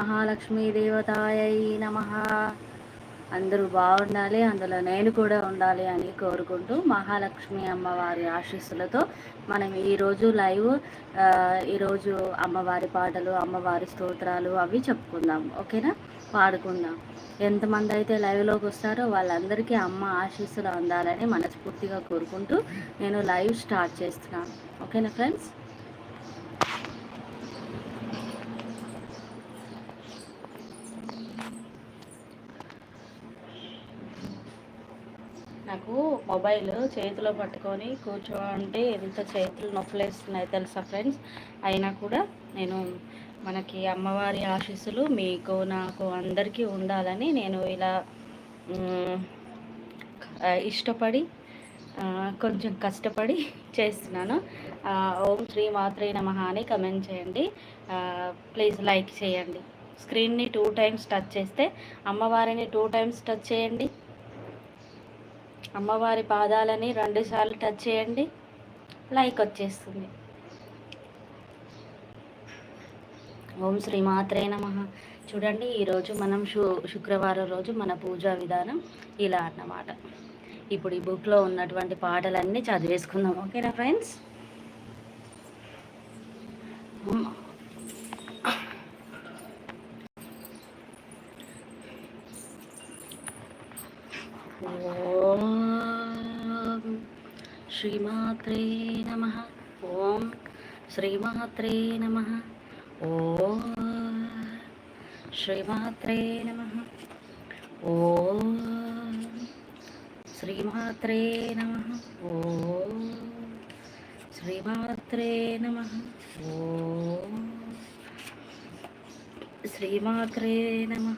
మహాలక్ష్మీ దేవతాయ నమ. అందరూ బాగుండాలి అందులో నేను కూడా ఉండాలి అని కోరుకుంటూ మహాలక్ష్మి అమ్మవారి ఆశీస్సులతో మనం ఈరోజు లైవ్ ఈరోజు అమ్మవారి పాటలు అమ్మవారి స్తోత్రాలు అవి చెప్పుకుందాం. ఓకేనా? పాడుకుందాం. ఎంతమంది అయితే లైవ్లోకి వస్తారో వాళ్ళందరికీ అమ్మ ఆశీస్సులు అందాలని మనస్ఫూర్తిగా కోరుకుంటూ నేను లైవ్ స్టార్ట్ చేస్తున్నాను. ఓకేనా ఫ్రెండ్స్ నాకు మొబైల్ చేతిలో పట్టుకొని కూర్చోంటే ఎంత చేతులు నొప్పులేస్తున్నాయి తెలుసా ఫ్రెండ్స్? అయినా కూడా నేను మనకి అమ్మవారి ఆశీస్సులు మీకు నాకు అందరికీ ఉండాలని నేను ఇలా ఇష్టపడి కొంచెం కష్టపడి చేస్తున్నాను. ఓం శ్రీ మాత్రే నమ అని కమెంట్ చేయండి. ప్లీజ్ లైక్ చేయండి. స్క్రీన్ని టూ టైమ్స్ టచ్ చేస్తే అమ్మవారిని టూ టైమ్స్ టచ్ చేయండి. అమ్మవారి పాదాలని రెండుసార్లు టచ్ చేయండి. లైక్ వచ్చేస్తుంది. ఓం శ్రీ మాత్రే నమ. చూడండి ఈరోజు మనం శు శుక్రవారం రోజు మన పూజా విధానం ఇలా అన్నమాట. ఇప్పుడు ఈ బుక్లో ఉన్నటువంటి పాటలన్నీ చదివేసుకుందాం. ఓకేనా ఫ్రెండ్స్? श्रीमात्रे नमः। ॐ श्रीमात्रे नमः। ॐ श्रीमात्रे नमः। ॐ श्रीमात्रे नमः। ओ श्रीमात्रे नमः। श्रीमात्रे नमः।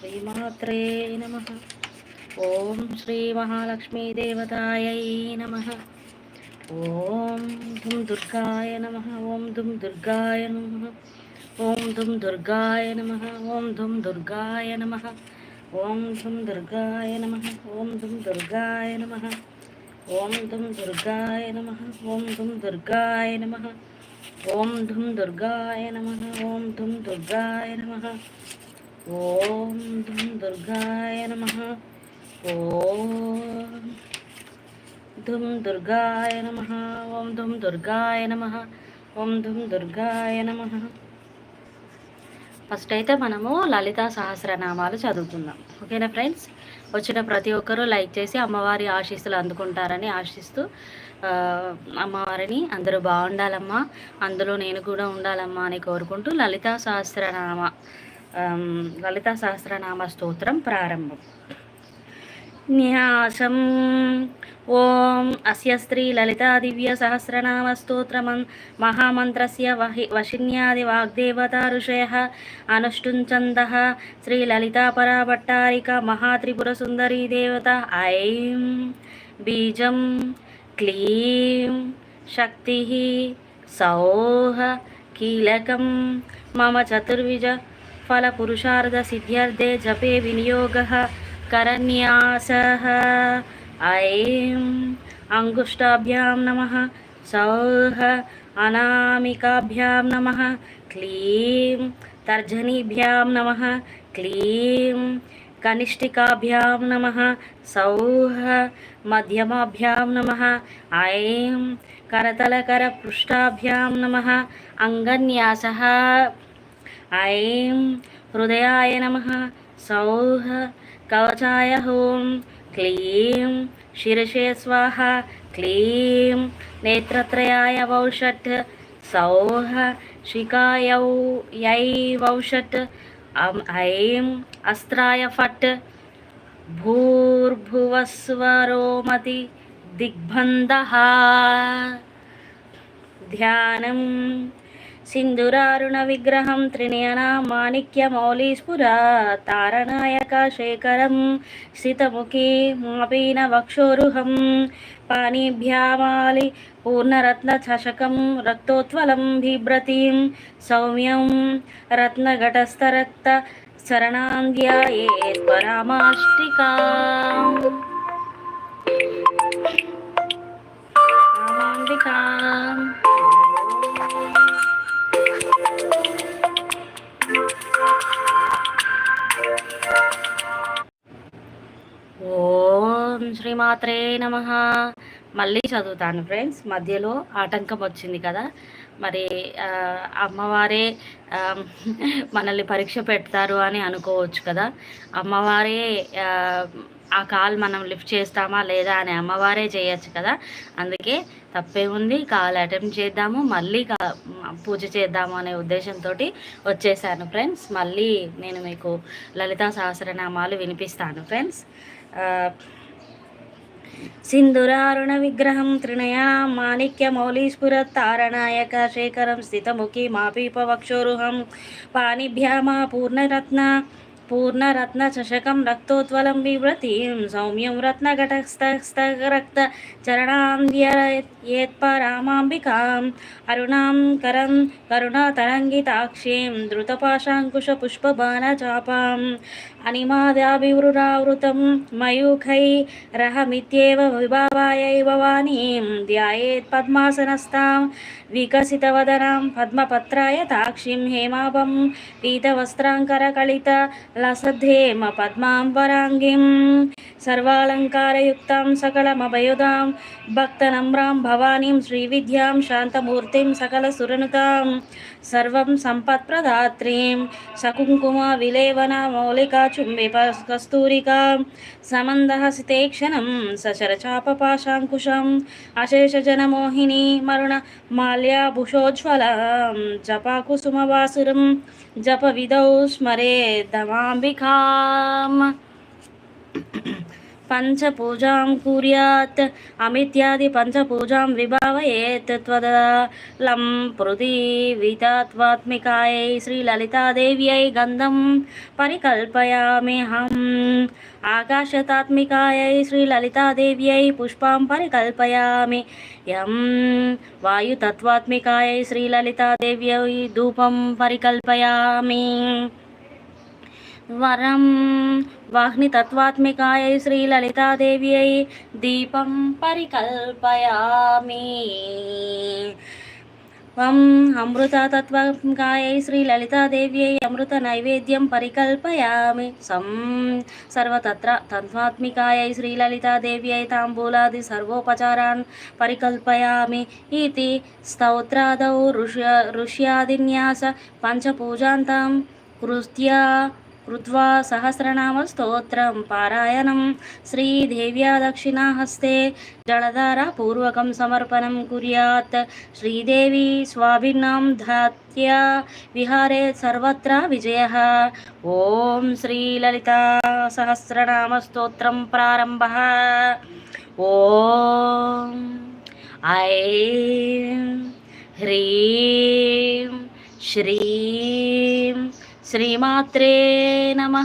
श्रीमात्रे नमः। ఓం శ్రీ మహాలక్ష్మీదేవతాయై నమ ఓం దుం దుర్గాయ నమ ఓం దుం దుర్గాయ నమ ఓం దుం దుర్గాయ నమ ఓం దుం దుర్గాయ నమ ఓం దుం దుర్గాయ నమ ఓం దుం దుర్గాయ నమ ఓం దుం దుర్గాయ నమ ఓం దుం దుర్గాయ నమ ఓం దుం దుర్గాయ నమ ఓం దుం దుర్గాయ నమ ఓం దుం దుర్గాయ నమ ఓం ధుమ్ దుర్గాయ నమ ఓం దుం దుర్గాయ నమ ఓం దుం దుర్గాయ నమ. ఫస్ట్ అయితే మనము లలితా సహస్రనామాలు చదువుకుందాం. ఓకేనా ఫ్రెండ్స్ వచ్చిన ప్రతి ఒక్కరూ లైక్ చేసి అమ్మవారి ఆశీస్సులు అందుకుంటారని ఆశిస్తూ అమ్మవారిని అందరూ బాగుండాలమ్మా అందులో నేను కూడా ఉండాలమ్మా అని కోరుకుంటూ లలితా సహస్రనామ లలితా సహస్రనామ స్తోత్రం ప్రారంభం. न्यासम् ॐ अस्य स्त्रीललितादिव्यसहस्रनामस्तोत्रमं महामन्त्रस्य वहि वशिन्यादिवाग्देवताऋषयः अनुष्टुञ्चन्दः श्रीललितापरा भट्टारिका महात्रिपुरसुन्दरीदेवता ऐं बीजं क्लीं शक्तिः सौः कीलकं मम चतुर्विज फलपुरुषार्धसिद्ध्यर्थे जपे विनियोगः करन्यासः ऐं अङ्गुष्ठाभ्यां नमः सौः अनामिकाभ्यां नमः क्लीं तर्जनीभ्यां नमः क्लीं कनिष्ठिकाभ्यां नमः सौः मध्यमाभ्यां नमः ऐं करतलकरपृष्ठाभ्यां नमः अङ्गन्यासः ऐं हृदयाय नमः सौः कवचाय हों क्लीं शिरसे स्वाहा क्लीं नेत्रत्रयाय वौषट् सौः शिकायौ यै वौषट् ऐं अस्त्राय फट् भूर्भुवस्वरोमति दिग्बन्धः సింధురారుణ విగ్రహం త్రినయన మాణిక్య మౌలీస్ఫుర తారనాయక శేఖరం స్థితముఖీ మాపీన వక్షోరుహం పాణిభ్యామాలి పూర్ణరత్నచషకం రక్తోత్వలం బిభ్రతీం సౌమ్యం రత్నఘటస్థరక్త శరణాంధ్యాయే పరామాష్టికా శ్రీమాత్రే నమ. మళ్ళీ చదువుతాను ఫ్రెండ్స్. మధ్యలో ఆటంకం వచ్చింది కదా. మరి అమ్మవారే మనల్ని పరీక్ష పెడతారు అని అనుకోవచ్చు కదా. అమ్మవారే ఆ కాల్ మనం లిఫ్ట్ చేస్తామా లేదా అని అమ్మవారే చేయొచ్చు కదా. అందుకే తప్పే ఉంది కాల్ అటెంప్ట్ చేద్దాము మళ్ళీ పూజ చేద్దాము అనే ఉద్దేశంతో వచ్చేసాను ఫ్రెండ్స్. మళ్ళీ నేను మీకు లలితా సహస్రనామాలు వినిపిస్తాను ఫ్రెండ్స్. సింధురారుణ విగ్రహం త్రిణయా మాణిక్య మౌలీస్ఫుర తారనాయక శేఖరం స్థితముఖి మాపీపవక్షోరుహం పాణిభ్యామా పూర్ణరత్న పూర్ణరత్న చషకం రక్తోత్వలం బివ్రతీం సౌమ్యం రత్న రత్నఘటస్థరక్త చరణాంధ్యయేత్పరామాంబికాం అరుణాం కరం కరుణాతరంగితాక్షీం ధృతపాశాంకుశపుష్పబాణచాపాం అనిమాదాభివృరావృతం మయూఖై రహమిత్యేవ విభావాయై భవానీం ధ్యాయేత్ పద్మాసనస్థాం వికసితవదనాం పద్మపత్రాయ తాక్షిం హేమాభం పీతవస్త్రాంకరకళిత లసద్ధేమ పద్మాం వరాంగిం సర్వాలంకారయుక్తాం సకలమభయుదాం భక్తనమ్రాం భవానీం శ్రీవిద్యాం శాంతమూర్తిం సకల సురనుతాం సర్వం సంపత్ప్రదాత్రీం సకుంకుమ విలేవన మౌలికా చుంబిపకస్తూరికాం సమందహసితే క్షణం సచరచాపపాశాంకుశం అశేషజనమోహిని మరుణ మాల్యాభుషోజ్వలం జపాకుసుమవాసురం జప విదౌ స్మరే దమాంబికాం पञ्चपूजां कुर्यात्, अमित्यादि पञ्चपूजां विभावयेत् त्वदलं पृथिवीतात्वात्मिकायै श्रीललितादेव्यै गन्धं परिकल्पयाम्यहम् आकाशतात्मिकायै श्रीललितादेव्यै पुष्पां परिकल्पयामि। यं वायुतत्त्वात्मिकायै श्रीललितादेव्यै धूपं परिकल्पयामि। వరం వాహ్నితత్వాత్మికాయ శ్రీలలితాదేవ్యై దీపం పరికల్పయామి వం అమృతతత్వకాయై శ్రీలలితాదేవ్యై అమృత నైవేద్యం పరికల్పయామి సం సర్వతత్ర తత్వాత్మికాయై శ్రీలలితాదేవ్యై తాంబూలాది సర్వోపచారాన్ పరికల్పయామి ఇది స్తోత్రాదౌ ఋష్య ఋష్యాదిన్యాస పంచపూజాంతం కృత్యా కృత్వా సహస్రనామ స్తోత్రం పారాయణం శ్రీదేవ్యా దక్షిణాహస్తే జలధార పూర్వకం సమర్పణం కుర్యాత్ శ్రీదేవి స్వాభిన్నాం ధాత్యా విహారే సర్వత్ర విజయ ఓం శ్రీలలితా సహస్రనామ స్తోత్రం ప్రారంభ ఓం ఐ హ్రీం శ్రీం శ్రీమాత్రే నమ.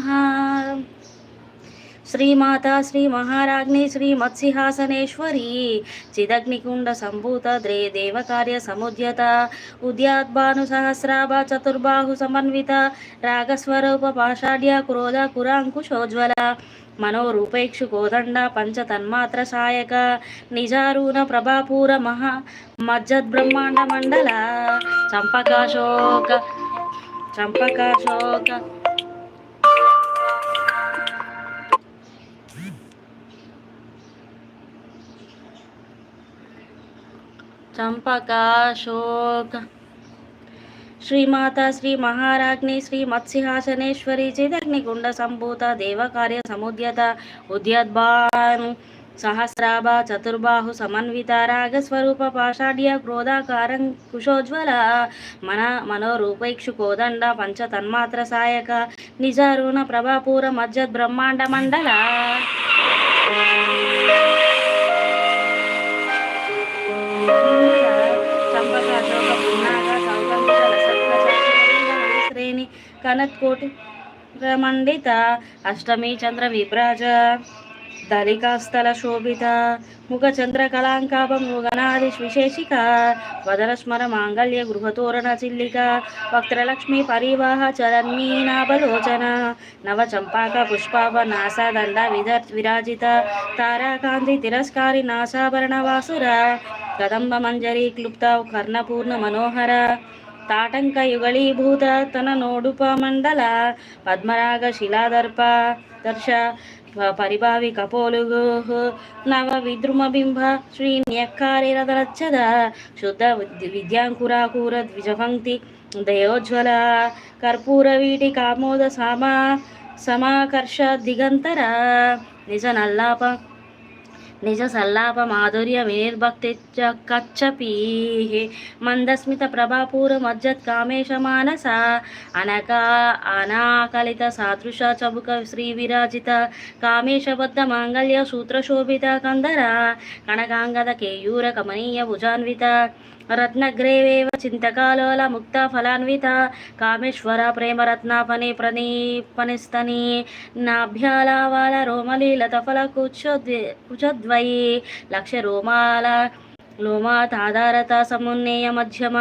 శ్రీమాత శ్రీ మహారాజ్ని శ్రీ మత్స్యహాసనేశ్వరి చిదగ్నికుండ సంభూత ద్రే దేవకార్య సముద్యత. ఉద్యాద్భాను సహస్రాభ చతుర్బాహు సమన్విత. రాగస్వరూప పాషాఢ్య క్రోధ కురాంకుశోజ్వల. మనోరూపేక్షు కోదండ పంచతన్మాత్ర సాయక. నిజారూన ప్రభాపూర మహా మజ్జద్బ్రహ్మాండ మండల చంపకాశోక చంపకాశోక చంపకాశోక శ్రీమాత శ్రీ మహారాజ్ని శ్రీ మత్స్యహాసనేశ్వరి చిదగ్నిగుండ సంభూత దేవకార్య సముద్యత ఉద్యద్భాను సహస్రాభ చతుర్బాహు సమన్విత రాగస్వరూప పాషాఢ్య క్రోధాకారం కుశోజ్వల మన మనోరూపైక్షు కోదండ పంచ తన్మాత్ర సాయక నిజారుణ ప్రభాపూర మధ్య బ్రహ్మాండ మండల శ్రేణి కనత్కోటి మండిత అష్టమి చంద్ర విభ్రాజ దళికాస్థలశోభిత ముఖచంద్రకళాంకాభం గణాది విశేషిక వదలస్మర మాంగళ్య గృహతోరణ చిల్లిక వక్త్రలక్ష్మి పరివాహ చరన్మీనాభలోచన నవచంపాక పుష్పావ నాసాదండ విధ విరాజిత తారాకాంతి తిరస్కారి నాసాభరణ వాసుర కదంబ మంజరి క్లుప్త కర్ణపూర్ణ మనోహర తాటంక యుగళీభూత తన నోడుప మండల పద్మరాగ శిలాదర్ప దర్శ పరిభావి కపోలుగు నవ విద్రుమబింబ శ్రీన్యక్కారిరదరచ్చద శుద్ధ విద్య- విద్యాంకురాకూర ద్విజపంక్తి దయోజ్వల కర్పూర వీటి కామోద సమా సమాకర్ష దిగంతర నిజ నల్లాప నిజ సల్లాప మాధుర్య వినిర్భక్తి కచ్చపీ మందస్మిత ప్రభాపూర మజ్జత్ కామేశ మానస అనకా అనాకలిత సాదృశ చబుక శ్రీ విరాజిత కామేశబద్ధ మాంగళ్య సూత్రశోభిత కందర కనకాంగద కేయూర కమనీయ భుజాన్విత రత్నగ్రేవేవ చింతకాలోల ముక్త ఫలాన్విత కామేశ్వర ప్రేమరత్నాపని ప్రణీపనిస్తని నాభ్యాలావాల రోమలీలత ఫల కుచద్వి కుచద్వయి లక్ష రోమాల లోమా తాదారత సమున్నేయ మధ్యమ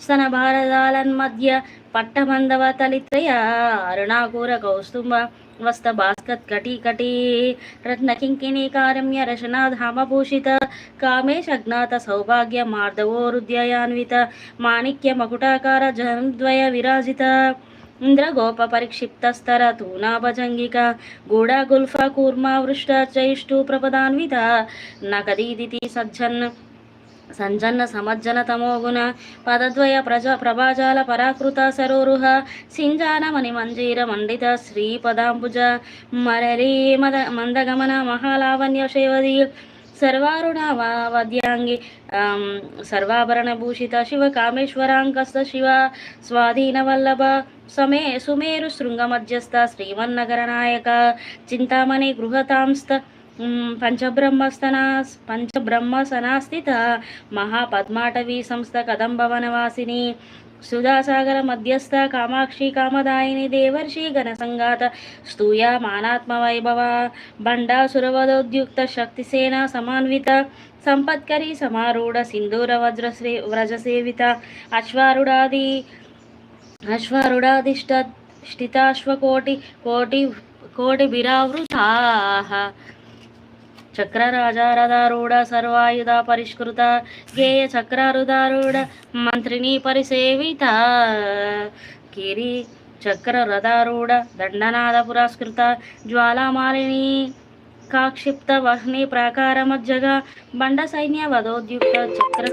స్తన భారదాలన్మధ్య పట్టమందవ తలిత్రయ అరుణాకూర కౌస్తుంభ వస్త భాస్కత్ కటీ కటీ రత్న కింకిణీ కారమ్య రశనాధామభూషిత కామేశ అజ్ఞాత సౌభాగ్య మార్దవోరుద్యయాన్విత మాణిక్య మకుటాకార జనద్వయ విరాజిత ఇంద్రగోప పరిక్షిప్తస్తర తూనాభజంగిక గూఢ గుల్ఫ కూర్మా వృష్ట చైష్టు ప్రపదాన్విత నగదీదితి సజ్జన్ సంజన్న సమజ్జన తమోగుణ పదద్వయ ప్రజ ప్రభాజాల పరాకృత సరోరుహ సింజానమణి మంజీర మండిత శ్రీపదాంబుజ మరళీ మద మందగమన మహాలావణ్య శేవది సర్వారుణ వద్యాంగి సర్వాభరణ భూషిత శివ కామేశ్వరాంకస్త శివ స్వాధీన వల్లభ సమే సుమేరు శృంగ మధ్యస్థ శ్రీమన్నగర నాయక చింతామణి గృహతాంస్త పంచబ్రహ్మస్తనా పంచబ్రహ్మ సనాస్థిత మహాపద్మాటవీ సంస్థ కదంబవనవాసిని సుధాసాగర మధ్యస్థ కామాక్షి కామదాయిని దేవర్షి ఘనసంగాత స్తూయ మానాత్మ వైభవ బండాసురవదోద్యుక్త శక్తిసేన సమాన్విత సంపత్కరి సమారూఢ సింధూర వజ్రశ్రీ వ్రజసేవిత అశ్వారుడాది అశ్వారుడాదిష్ట ష్టితాశ్వకోటి కోటి కోటి బిరావృతాహ చక్రరాజారదారూఢ సర్వాయుధ పరిష్కృత గేయ చక్రారుదారూఢ మంత్రిని పరిసేవిత. కిరి చక్ర రథారూఢ దండనాద పురస్కృత జ్వాలామాలిని కాక్షిప్త వహ్ని ప్రాకార మధ్యగా బండ సైన్య వధోద్యుక్త చక్ర